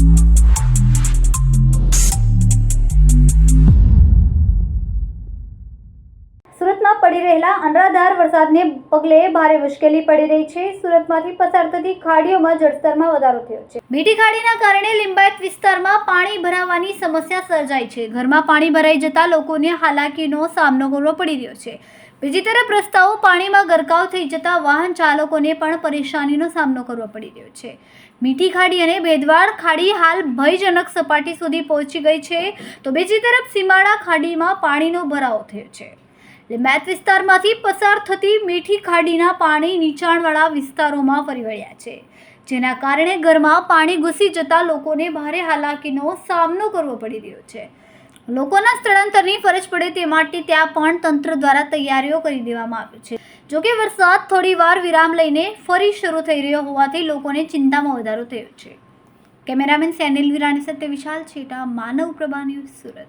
you સુરતમાં પડી રહેલા અનરાધાર વરસાદને પગલે ભારે મુશ્કેલી પડી રહી છે. સુરતમાંથી પસાર થતી ખાડીઓમાં જળસ્તરમાં વધારો થયો છે. મીઠી ખાડીના કારણે લિંબાયત વિસ્તારમાં પાણી ભરાવાની સમસ્યા સર્જાઈ છે. ઘરમાં પાણી ભરાઈ જતા લોકોને હાલાકીનો સામનો કરવો પડી રહ્યો છે. બીજી તરફ રસ્તાઓ પાણીમાં ગરકાવ થઈ જતા વાહન ચાલકોને પણ પરેશાનીનો સામનો કરવો પડી રહ્યો છે. મીઠી ખાડી અને ભેદવાડ ખાડી હાલ ભયજનક સપાટી સુધી પહોંચી ગઈ છે. તો બીજી તરફ સીમાડા ખાડીમાં પાણીનો ભરાવો થયો છે. લિંબાયત વિસ્તારમાંથી પસાર થતી મીઠી ખાડીના પાણી નીચાણવાળા વિસ્તારોમાં ફરી વળ્યા છે. જેના કારણે ઘરમાં પાણી ઘૂસી જતા લોકોને ભારે હાલાકીનો સામનો કરવો પડી રહ્યો છે. લોકોના સ્થળાંતરની ફરજ પડે તે માટે ત્યાં પણ તંત્ર દ્વારા તૈયારીઓ કરી દેવામાં આવી છે. જોકે વરસાદ થોડી વાર વિરામ લઈને ફરી શરૂ થઈ રહ્યો હોવાથી લોકોને ચિંતામાં વધારો થયો છે. કેમેરામેન સેનિલ વિરાણી સાથે વિશાલ છેટા, માનવ પ્રભા ન્યૂઝ સુરત.